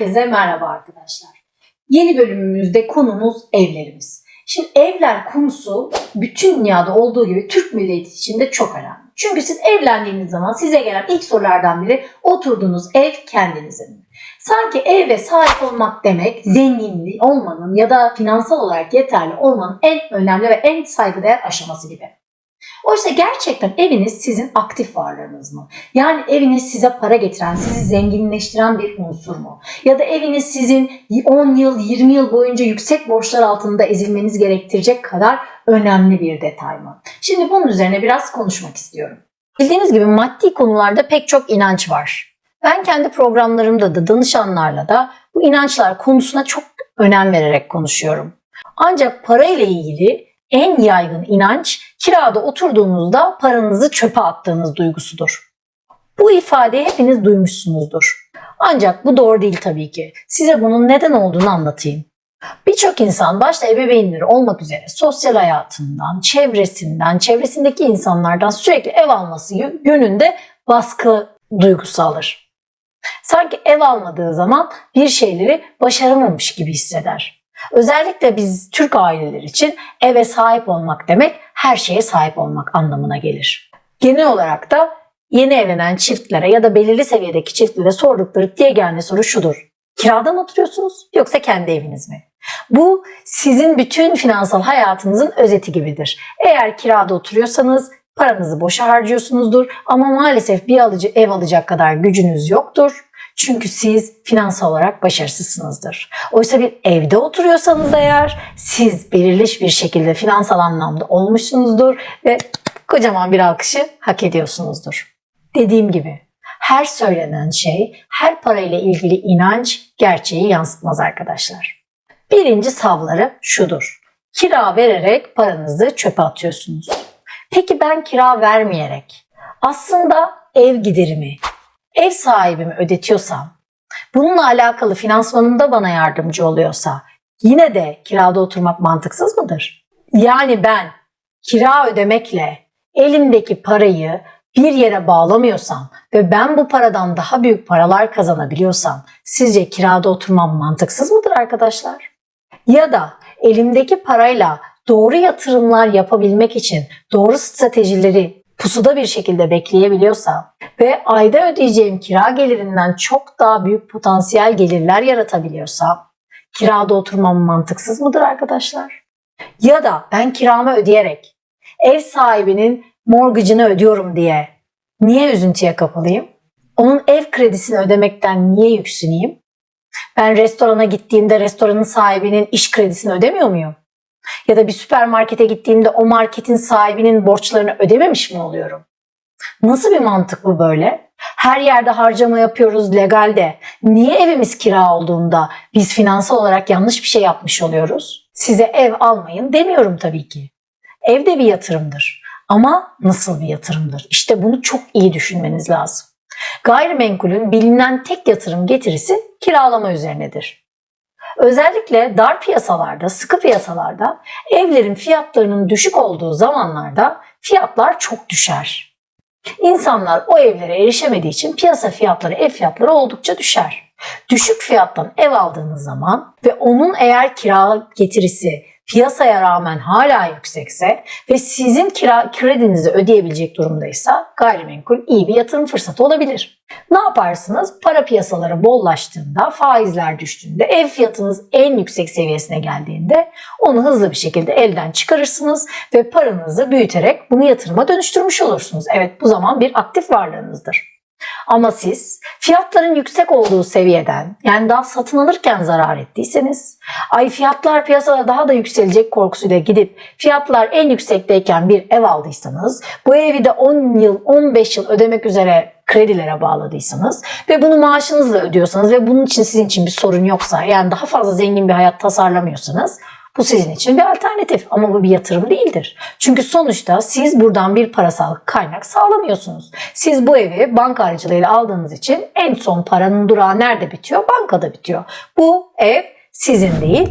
Herkese merhaba arkadaşlar. Yeni bölümümüzde konumuz evlerimiz. Şimdi evler konusu bütün dünyada olduğu gibi Türk milleti için de çok önemli. Çünkü siz evlendiğiniz zaman size gelen ilk sorulardan biri oturduğunuz ev kendinizin? Sanki eve sahip olmak demek zenginliği olmanın ya da finansal olarak yeterli olmanın en önemli ve en saygıdeğer aşaması gibi. Oysa gerçekten eviniz sizin aktif varlığınız mı? Yani eviniz size para getiren, sizi zenginleştiren bir unsur mu? Ya da eviniz sizin 10 yıl, 20 yıl boyunca yüksek borçlar altında ezilmeniz gerektirecek kadar önemli bir detay mı? Şimdi bunun üzerine biraz konuşmak istiyorum. Bildiğiniz gibi maddi konularda pek çok inanç var. Ben kendi programlarımda da danışanlarla da bu inançlar konusuna çok önem vererek konuşuyorum. Ancak para ile ilgili en yaygın inanç kirada oturduğunuzda paranızı çöpe attığınız duygusudur. Bu ifadeyi hepiniz duymuşsunuzdur. Ancak bu doğru değil tabii ki. Size bunun neden olduğunu anlatayım. Birçok insan başta ebeveynleri olmak üzere sosyal hayatından, çevresinden, çevresindeki insanlardan sürekli ev alması yönünde baskı duygusu alır. Sanki ev almadığı zaman bir şeyleri başaramamış gibi hisseder. Özellikle biz Türk aileler için eve sahip olmak demek her şeye sahip olmak anlamına gelir. Genel olarak da yeni evlenen çiftlere ya da belirli seviyedeki çiftlere sordukları diye gelen soru şudur. Kirada mı oturuyorsunuz yoksa kendi eviniz mi? Bu sizin bütün finansal hayatınızın özeti gibidir. Eğer kirada oturuyorsanız paranızı boşa harcıyorsunuzdur ama maalesef bir alıcı ev alacak kadar gücünüz yoktur. Çünkü siz finansal olarak başarısızsınızdır. Oysa bir evde oturuyorsanız eğer siz belirli bir şekilde finansal anlamda olmuşsunuzdur ve kocaman bir alkışı hak ediyorsunuzdur. Dediğim gibi her söylenen şey, her parayla ilgili inanç gerçeği yansıtmaz arkadaşlar. Birinci savları şudur. Kira vererek paranızı çöpe atıyorsunuz. Peki ben kira vermeyerek aslında ev giderimi, ev sahibimi ödetiyorsam, bununla alakalı finansmanımda bana yardımcı oluyorsa yine de kirada oturmak mantıksız mıdır? Yani ben kira ödemekle elimdeki parayı bir yere bağlamıyorsam ve ben bu paradan daha büyük paralar kazanabiliyorsam sizce kirada oturmam mantıksız mıdır arkadaşlar? Ya da elimdeki parayla doğru yatırımlar yapabilmek için doğru stratejileri pusuda bir şekilde bekleyebiliyorsam ve ayda ödeyeceğim kira gelirinden çok daha büyük potansiyel gelirler yaratabiliyorsam kirada oturmam mantıksız mıdır arkadaşlar? Ya da ben kiramı ödeyerek ev sahibinin mortgage'ını ödüyorum diye niye üzüntüye kapılayım? Onun ev kredisini ödemekten niye yüksüneyim? Ben restorana gittiğimde restoranın sahibinin iş kredisini ödemiyor muyum? Ya da bir süpermarkete gittiğimde o marketin sahibinin borçlarını ödememiş mi oluyorum? Nasıl bir mantık bu böyle? Her yerde harcama yapıyoruz legalde. Niye evimiz kira olduğunda biz finansal olarak yanlış bir şey yapmış oluyoruz? Size ev almayın demiyorum tabii ki. Ev de bir yatırımdır. Ama nasıl bir yatırımdır? İşte bunu çok iyi düşünmeniz lazım. Gayrimenkulün bilinen tek yatırım getirisi kiralama üzerinedir. Özellikle dar piyasalarda, sıkı piyasalarda evlerin fiyatlarının düşük olduğu zamanlarda fiyatlar çok düşer. İnsanlar o evlere erişemediği için piyasa fiyatları, ev fiyatları oldukça düşer. Düşük fiyattan ev aldığınız zaman ve onun eğer kira getirisi piyasaya rağmen hala yüksekse ve sizin kira kredinizi ödeyebilecek durumdaysa gayrimenkul iyi bir yatırım fırsatı olabilir. Ne yaparsınız? Para piyasaları bollaştığında, faizler düştüğünde, ev fiyatınız en yüksek seviyesine geldiğinde onu hızlı bir şekilde elden çıkarırsınız ve paranızı büyüterek bunu yatırıma dönüştürmüş olursunuz. Evet bu zaman bir aktif varlığınızdır. Ama siz fiyatların yüksek olduğu seviyeden yani daha satın alırken zarar ettiyseniz ay fiyatlar piyasada daha da yükselecek korkusuyla gidip fiyatlar en yüksekteyken bir ev aldıysanız bu evi de 10 yıl 15 yıl ödemek üzere kredilere bağladıysanız ve bunu maaşınızla ödüyorsanız ve bunun için sizin için bir sorun yoksa yani daha fazla zengin bir hayat tasarlamıyorsanız bu sizin için bir alternatif ama bu bir yatırım değildir. Çünkü sonuçta siz buradan bir parasal kaynak sağlamıyorsunuz. Siz bu evi banka aracılığıyla aldığınız için en son paranın durağı nerede bitiyor? Bankada bitiyor. Bu ev sizin değil,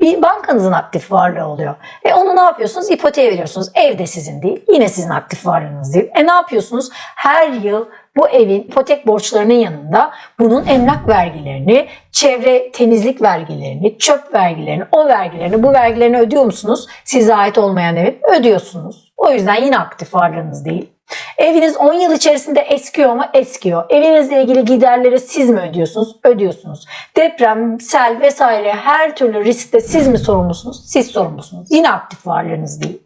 bir bankanızın aktif varlığı oluyor. E onu ne yapıyorsunuz? İpoteğe veriyorsunuz. Ev de sizin değil. Yine sizin aktif varlığınız değil. E ne yapıyorsunuz? Her yıl bu evin ipotek borçlarının yanında bunun emlak vergilerini, çevre temizlik vergilerini, çöp vergilerini, o vergilerini, bu vergilerini ödüyor musunuz? Size ait olmayan evin ödüyorsunuz. O yüzden yine aktif varlığınız değil. Eviniz 10 yıl içerisinde eskiyor mu? Eskiyor. Evinizle ilgili giderleri siz mi ödüyorsunuz? Ödüyorsunuz. Deprem, sel vesaire her türlü riskte siz mi sorumlusunuz? Siz sorumlusunuz. Yine aktif varlığınız değil.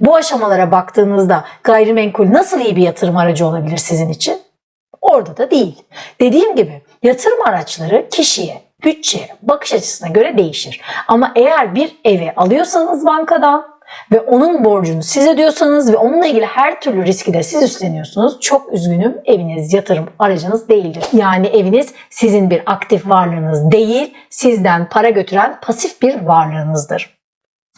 Bu aşamalara baktığınızda gayrimenkul nasıl iyi bir yatırım aracı olabilir sizin için? Orada da değil. Dediğim gibi yatırım araçları kişiye, bütçeye, bakış açısına göre değişir. Ama eğer bir evi alıyorsanız bankadan ve onun borcunu siz ödüyorsanız ve onunla ilgili her türlü riski de siz üstleniyorsunuz. Çok üzgünüm eviniz yatırım aracınız değildir. Yani eviniz sizin bir aktif varlığınız değil, sizden para götüren pasif bir varlığınızdır.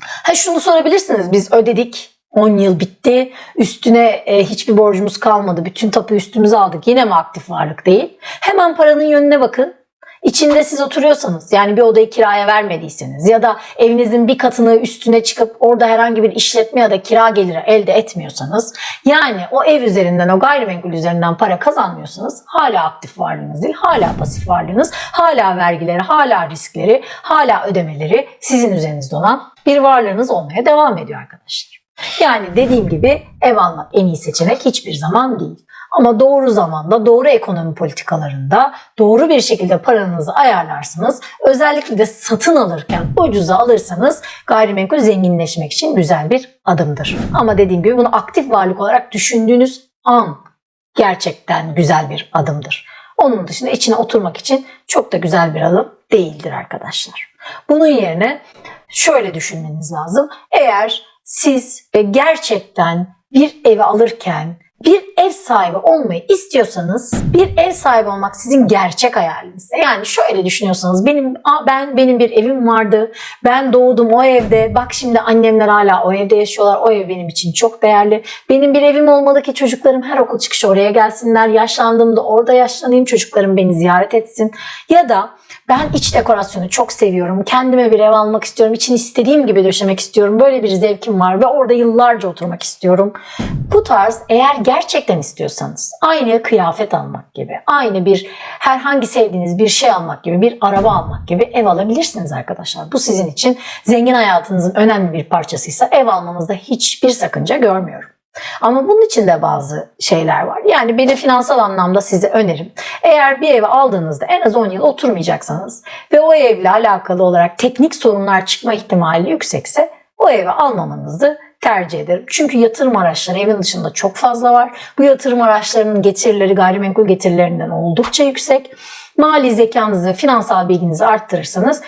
Ha şunu sorabilirsiniz biz ödedik 10 yıl bitti. Üstüne e, hiçbir borcumuz kalmadı. Bütün tapu üstümüze aldık. Yine mi aktif varlık değil? Hemen paranın yönüne bakın. İçinde siz oturuyorsanız yani bir odayı kiraya vermediyseniz ya da evinizin bir katını üstüne çıkıp orada herhangi bir işletme ya da kira geliri elde etmiyorsanız yani o ev üzerinden o gayrimenkul üzerinden para kazanmıyorsanız hala aktif varlığınız değil hala pasif varlığınız hala vergileri hala riskleri hala ödemeleri sizin üzerinizde olan bir varlığınız olmaya devam ediyor arkadaşlar. Yani dediğim gibi ev almak en iyi seçenek hiçbir zaman değil. Ama doğru zamanda, doğru ekonomi politikalarında doğru bir şekilde paranızı ayarlarsınız. Özellikle de satın alırken ucuza alırsanız gayrimenkul zenginleşmek için güzel bir adımdır. Ama dediğim gibi bunu aktif varlık olarak düşündüğünüz an gerçekten güzel bir adımdır. Onun dışında içine oturmak için çok da güzel bir adım değildir arkadaşlar. Bunun yerine şöyle düşünmeniz lazım. Eğer siz gerçekten bir evi alırken bir ev sahibi olmayı istiyorsanız bir ev sahibi olmak sizin gerçek hayaliniz. Yani şöyle düşünüyorsanız benim ben benim bir evim vardı. Ben doğdum o evde. Bak şimdi annemler hala o evde yaşıyorlar. O ev benim için çok değerli. Benim bir evim olmalı ki çocuklarım her okul çıkışı oraya gelsinler. Yaşlandığımda orada yaşlanayım. Çocuklarım beni ziyaret etsin. Ya da ben iç dekorasyonu çok seviyorum. Kendime bir ev almak istiyorum. İçini istediğim gibi döşemek istiyorum. Böyle bir zevkim var ve orada yıllarca oturmak istiyorum. Bu tarz eğer gerçekten istiyorsanız aynı kıyafet almak gibi, aynı bir herhangi sevdiğiniz bir şey almak gibi, bir araba almak gibi ev alabilirsiniz arkadaşlar. Bu sizin için zengin hayatınızın önemli bir parçasıysa ev almanızda hiçbir sakınca görmüyorum. Ama bunun için de bazı şeyler var. Yani benim finansal anlamda size önerim. Eğer bir evi aldığınızda en az 10 yıl oturmayacaksanız ve o evle alakalı olarak teknik sorunlar çıkma ihtimali yüksekse o evi almamanızı tercih ederim. Çünkü yatırım araçları evin dışında çok fazla var. Bu yatırım araçlarının getirileri gayrimenkul getirilerinden oldukça yüksek. Mali zekanızı finansal bilginizi arttırırsanız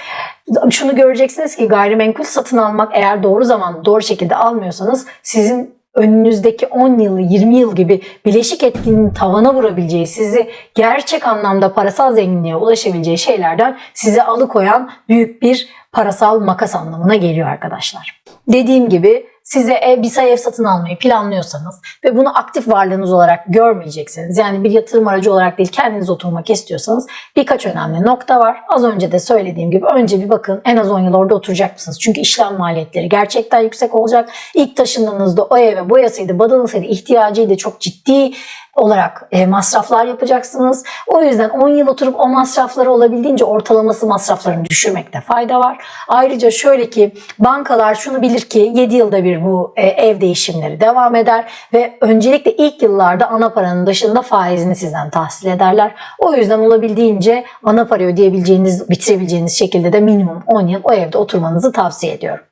şunu göreceksiniz ki gayrimenkul satın almak eğer doğru zaman doğru şekilde almıyorsanız sizin önünüzdeki 10 yılı 20 yıl gibi bileşik etkinin tavana vurabileceği, sizi gerçek anlamda parasal zenginliğe ulaşabileceği şeylerden sizi alıkoyan büyük bir parasal makas anlamına geliyor arkadaşlar. Dediğim gibi size ev, bir ev satın almayı planlıyorsanız ve bunu aktif varlığınız olarak görmeyecekseniz yani bir yatırım aracı olarak değil kendiniz oturmak istiyorsanız birkaç önemli nokta var. Az önce de söylediğim gibi önce bir bakın en az 10 yıl orada oturacak mısınız? Çünkü işlem maliyetleri gerçekten yüksek olacak. İlk taşındığınızda o eve boyasıydı, badalısıydı, ihtiyacıydı çok ciddi olarak e, masraflar yapacaksınız. O yüzden 10 yıl oturup o masrafları olabildiğince ortalaması masraflarını düşürmekte fayda var. Ayrıca şöyle ki bankalar şunu bilir ki 7 yılda bir bu e, ev değişimleri devam eder ve öncelikle ilk yıllarda ana paranın dışında faizini sizden tahsil ederler. O yüzden olabildiğince ana para ödeyebileceğiniz, bitirebileceğiniz şekilde de minimum 10 yıl o evde oturmanızı tavsiye ediyorum.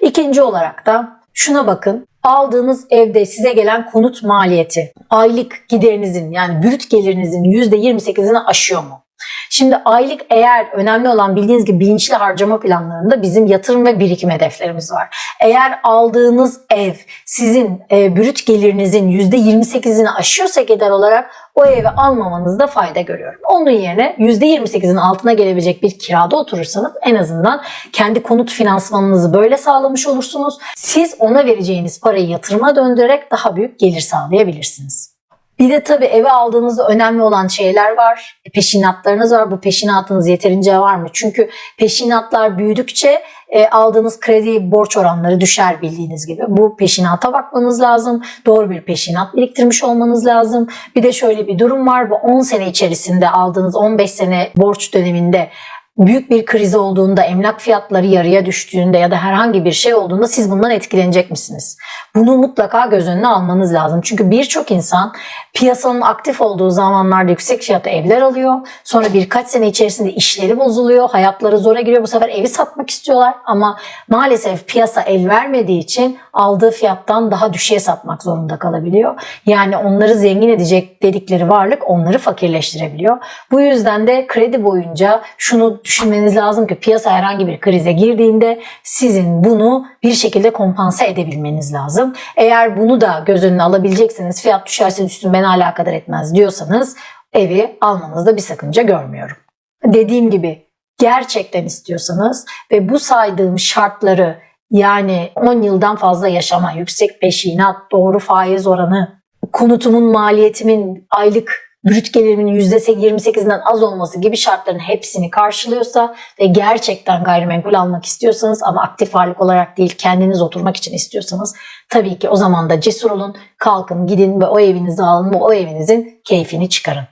İkinci olarak da şuna bakın aldığınız evde size gelen konut maliyeti aylık giderinizin yani brüt gelirinizin %28'ini aşıyor mu? Şimdi aylık eğer önemli olan bildiğiniz gibi bilinçli harcama planlarında bizim yatırım ve birikim hedeflerimiz var. Eğer aldığınız ev sizin e, brüt gelirinizin %28'ini aşıyorsa gider olarak o evi almamanızda fayda görüyorum. Onun yerine %28'in altına gelebilecek bir kirada oturursanız en azından kendi konut finansmanınızı böyle sağlamış olursunuz. Siz ona vereceğiniz parayı yatırıma döndürerek daha büyük gelir sağlayabilirsiniz. Bir de tabii eve aldığınızda önemli olan şeyler var. E, Peşinatlarınız var. Bu peşinatınız yeterince var mı? Çünkü peşinatlar büyüdükçe e, aldığınız kredi borç oranları düşer bildiğiniz gibi. Bu peşinata bakmanız lazım. Doğru bir peşinat biriktirmiş olmanız lazım. Bir de şöyle bir durum var. Bu 10 sene içerisinde aldığınız 15 sene borç döneminde büyük bir kriz olduğunda, emlak fiyatları yarıya düştüğünde ya da herhangi bir şey olduğunda siz bundan etkilenecek misiniz? Bunu mutlaka göz önüne almanız lazım. Çünkü birçok insan piyasanın aktif olduğu zamanlarda yüksek fiyata evler alıyor. Sonra birkaç sene içerisinde işleri bozuluyor, hayatları zora giriyor. Bu sefer evi satmak istiyorlar ama maalesef piyasa el vermediği için aldığı fiyattan daha düşüğe satmak zorunda kalabiliyor. Yani onları zengin edecek dedikleri varlık onları fakirleştirebiliyor. Bu yüzden de kredi boyunca şunu düşünmeniz lazım ki piyasa herhangi bir krize girdiğinde sizin bunu bir şekilde kompanse edebilmeniz lazım. Eğer bunu da göz önüne alabilecekseniz fiyat düşerse düşsün beni alakadar etmez diyorsanız evi almanızda bir sakınca görmüyorum. Dediğim gibi gerçekten istiyorsanız ve bu saydığım şartları yani 10 yıldan fazla yaşama, yüksek peşinat, doğru faiz oranı, konutumun maliyetimin aylık brüt gelirimin %28'inden az olması gibi şartların hepsini karşılıyorsa ve gerçekten gayrimenkul almak istiyorsanız ama aktif varlık olarak değil kendiniz oturmak için istiyorsanız tabii ki o zaman da cesur olun, kalkın, gidin ve o evinizi alın ve o evinizin keyfini çıkarın.